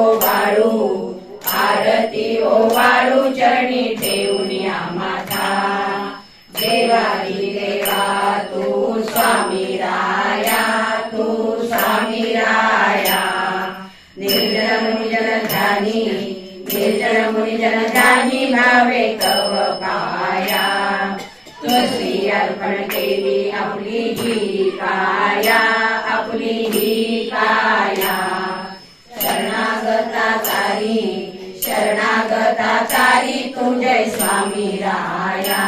वाळू आरती ओ वाळू चरणी ठेवून या माथा देवारी देवा तू स्वामी राया तू स्वामी राया. निर्जन मुनिजन ध्यानी निर्जन मुनिजन ध्यानी भावे कव पाया. तुझी अर्पण केली आपली ही काया आपली ही काया. शरणागता चारी शरणागता चारी तू जय स्वामी राया.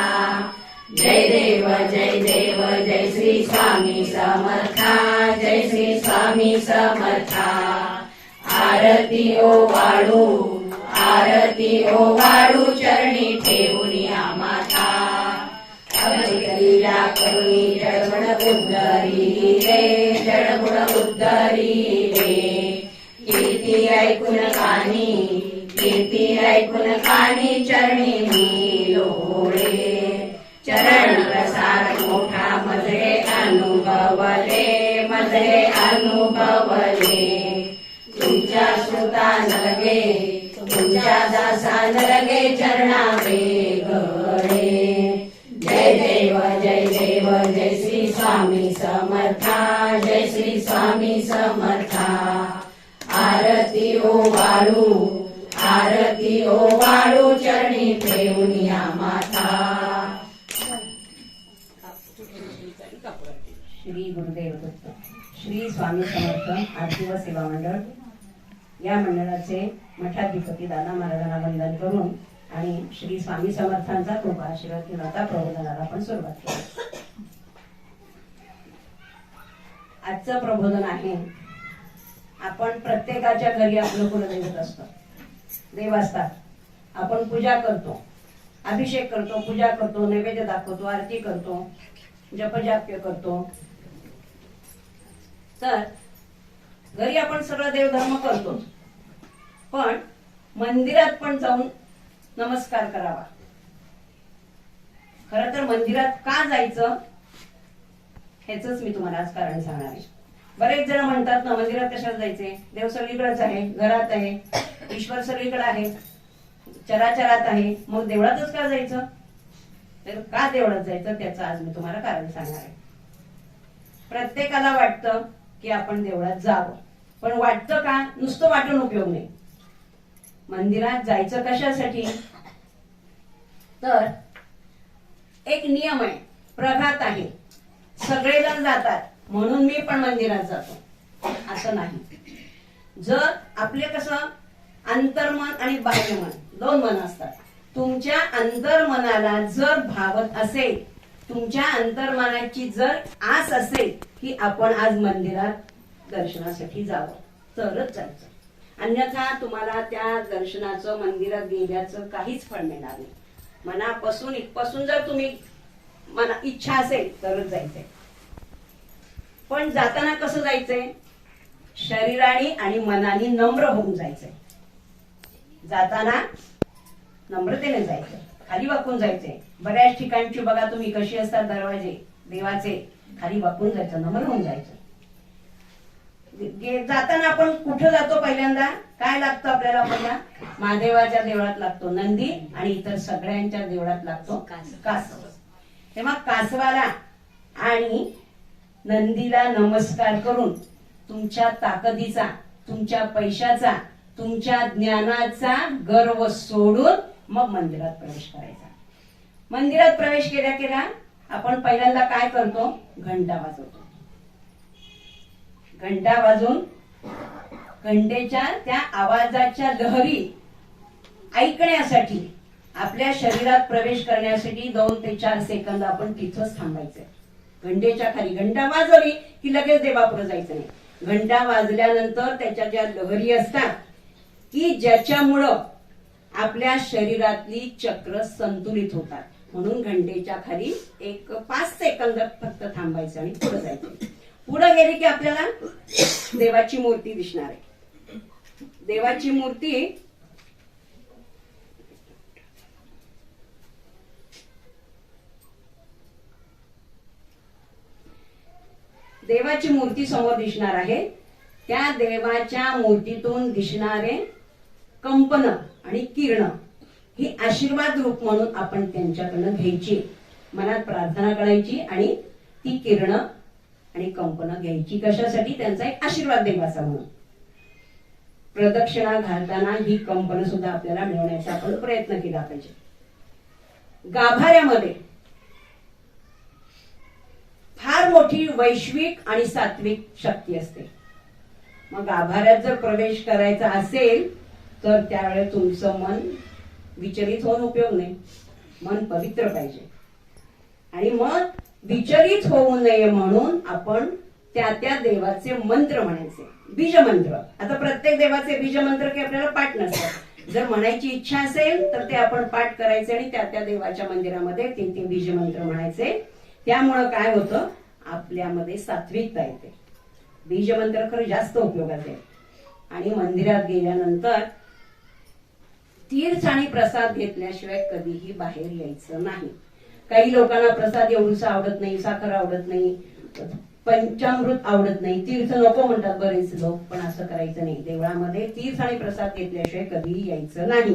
जय देव जय देव जय श्री स्वामी समर्था जय श्री स्वामी समर्था. आरती ओ वाळू आरती ओ वाळू चरणी ठेवून या माता. अभयलीला करुणी जडगुण उद्धरी रे जडगुण उद्धरी रे. ऐकून कानी कीर्ती ऐकून कानी चरणी मी लोळे. चरण प्रसाद मोठा मजरे अनुभवले मजरे अनुभवले. तुमच्या सुता नलगे तुमच्या दासा नलगे चरणा गळे. जय देव जय देव जय श्री स्वामी समर्था जय श्री स्वामी समर्था. आरती ओ वाळू आरती ओ वाळू चरणी ठेवून या माता. श्री गुरुदेव दत्त श्री स्वामी समर्थ आरती व सेवा मंडळ. या मंडळाचे मठाधिपती दादा महाराजांना वंदन करून आणि श्री स्वामी समर्थांचा कृपा आशीर्वाद घेऊन आता प्रबोधनाला आपण सुरुवात केली आजचं प्रबोधन आहे आपण प्रत्येकाच्या घरी आपलं कुलदैवत असतं. देव असतात. आपण पूजा करतो. अभिषेक करतो पूजा करतो नैवेद्य दाखवतो आरती करतो जपजाप्य करतो. तर घरी आपण सगळं देवधर्म करतो. पण मंदिरात पण जाऊन नमस्कार करावा. खर तर मंदिरात का जायचं ह्याच मी तुम्हाला आज कारण सांगणार आहे. बरेच जण म्हणतात ना मंदिरात कशाला जायचे? देव सगळीकडेच आहे घरात आहे ईश्वर सगळीकडे आहे चराचरात आहे. मग देवळातच का जायचं? तर का देवळात जायचं? त्याचं आज मी तुम्हाला कारण सांगणार आहे. प्रत्येकाला वाटतं की आपण देवळात जावं. पण वाटतं का? नुसतं वाटून उपयोग नाही. मंदिरात जायचं कशासाठी? तर एक नियम आहे. प्रघात आहे. सगळेजण जातात. म्हणून मी पण मंदिरात जातो. असं नाही. जर आपले कसं अंतर्मन आणि बाह्यमन दोन मन असतात. तुमच्या अंतर्मनाला जर भावत असेल तुमच्या अंतर्मनाची जर आस असेल की आपण आज मंदिरात दर्शनासाठी जावं तरच जायचं. अन्यथा तुम्हाला त्या दर्शनाचं मंदिरात गेल्याचं काहीच फळ मिळणार नाही. मनापासून इथपासून जर तुम्ही मना इच्छा असेल तरच जायचंय. पण जाताना कसं जायचंय? शरीराने आणि मनाने नम्र होऊन जायचंय. जाताना नम्रतेने जायचं खाली वाकून जायचंय. बऱ्याच ठिकाणची बघा तुम्ही कशी असतात दरवाजे देवाचे. खाली वाकून जायचं नम्र होऊन जायचं. जाताना आपण कुठं जातो पहिल्यांदा? काय लागतं आपल्याला पहिला महादेवाच्या देवळात लागतो नंदी आणि इतर सगळ्यांच्या देवळात लागतो कासव. तेव्हा कासवाला आणि नंदीला नमस्कार करून तुमच्या ताकदीचा तुमच्या पैशाचा तुमच्या ज्ञानाचा गर्व सोडून मग मंदिरात प्रवेश करायचा. मंदिरात प्रवेश केल्या केल्या आपण पहिल्यांदा काय करतो? घंटा वाजवतो. घंटा वाजून घंटेच्या त्या आवाजाच्या लहरी ऐकण्यासाठी आपल्या शरीरात प्रवेश करण्यासाठी दोन ते चार सेकंद आपण तिथंच थांबायचं. घंटेच्या खाली. घंटा वाजवली की लगेच देवापुढे जायचं नाही. घंटा वाजल्यानंतर त्याच्या ज्या लहरी असतात की ज्याच्यामुळं आपल्या शरीरातली चक्र संतुलित होतात. म्हणून घंटेच्या खाली एक पाच सेकंद फक्त थांबायचं आणि पुढे जायचं. पुढे गेले की आपल्याला देवाची मूर्ती दिसणार आहे. देवाची मूर्ती देवाची मूर्ती समोर दिसणार आहे. त्या देवाच्या मूर्तीतून दिसणारे कंपन आणि किरण ही आशीर्वाद रूप म्हणून आपण त्यांच्याकडनं घ्यायची. मनात प्रार्थना करायची आणि ती किरण आणि कंपन घ्यायची. कशासाठी? त्यांचा एक आशीर्वाद देवाचा म्हणून. प्रदक्षिणा घालताना ही कंपन सुद्धा आपल्याला मिळवण्याचा आपण प्रयत्न केला पाहिजे. गाभाऱ्यामध्ये मोठी वैश्विक आणि सात्विक शक्ती असते. मग आभाऱ्यात जर प्रवेश करायचा असेल तर त्यावेळेस तुमचं मन विचलित होऊन उपयोग नाही. मन पवित्र पाहिजे. आणि मग विचलित होऊ नये म्हणून आपण त्या त्या देवाचे मंत्र म्हणायचे. बीजमंत्र आता प्रत्येक देवाचे बीजमंत्र की आपल्याला पाठ नसतात. जर म्हणायची इच्छा असेल तर ते आपण पाठ करायचे आणि त्या त्या देवाच्या मंदिरामध्ये ते ते बीजमंत्र म्हणायचे. त्यामुळं काय होतं? आपल्यामध्ये सात्विकता येते. बीजमंत्र खरं जास्त उपयोगात आहे. आणि मंदिरात गेल्यानंतर तीर्थ आणि प्रसाद घेतल्याशिवाय कधीही बाहेर यायचं नाही. काही लोकांना प्रसाद एवढूसा आवडत नाही साखर आवडत नाही पंचामृत आवडत नाही तीर्थ नको म्हणतात बरेच लोक पण असं करायचं नाही. देवळामध्ये तीर्थ आणि प्रसाद घेतल्याशिवाय कधीही यायचं नाही.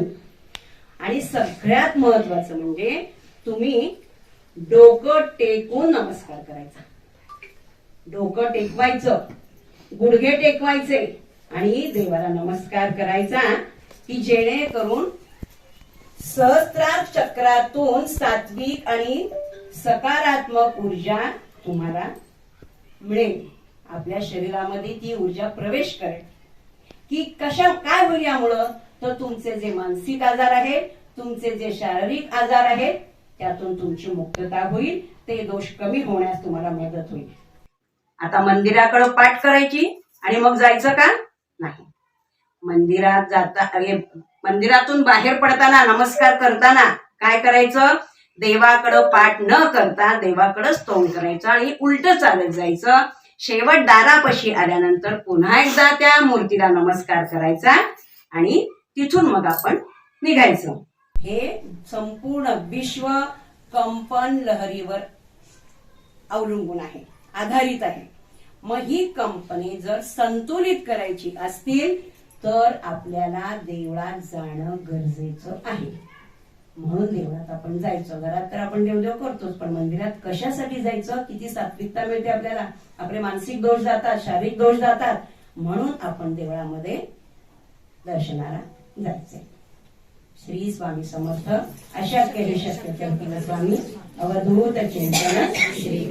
आणि सगळ्यात महत्वाचं म्हणजे तुम्ही डोकं टेकून नमस्कार करायचा. डोकं टेकवायचं गुडघे टेकवायचे आणि देवाला नमस्कार करायचा की जेणेकरून सहस्त्रार चक्रातून सात्विक आणि सकारात्मक ऊर्जा तुम्हाला मिळेल. आपल्या शरीरामध्ये ती ऊर्जा प्रवेश करेल. की कशा काय होईल यामुळं? तर तुमचे जे मानसिक आजार आहेत तुमचे जे शारीरिक आजार आहेत त्यातून तुमची मुक्तता होईल ते दोष कमी होण्यास तुम्हाला मदत होईल. आता मंदिराकडं पाठ करायची आणि मग जायचं का? नाही. मंदिरात जाता अरे मंदिरातून बाहेर पडताना नमस्कार करताना काय करायचं? देवाकडं पाठ न करता देवाकडंच तोंड करायचं आणि उलट चालत जायचं. शेवट दारापाशी आल्यानंतर पुन्हा एकदा त्या मूर्तीला नमस्कार करायचा आणि तिथून मग आपण निघायचं. हे संपूर्ण विश्व कंपन लहरीवर अवलंबून आहे. आधारित आहे. मग ही कंपनी जर संतुलित करायची असतील तर आपल्याला देवळात जाणं गरजेचं आहे. म्हणून देवळात आपण जायचं. घरात तर आपण देवदेव करतोच पण मंदिरात कशासाठी जायचं? किती सात्विकता मिळते आपल्याला. आपले मानसिक दोष जातात शारीरिक दोष जातात. म्हणून आपण देवळामध्ये दर्शनाला जायचंय. श्री स्वामी समर्थ अशा केले शक्य स्वामी अवधूत चिंतन श्री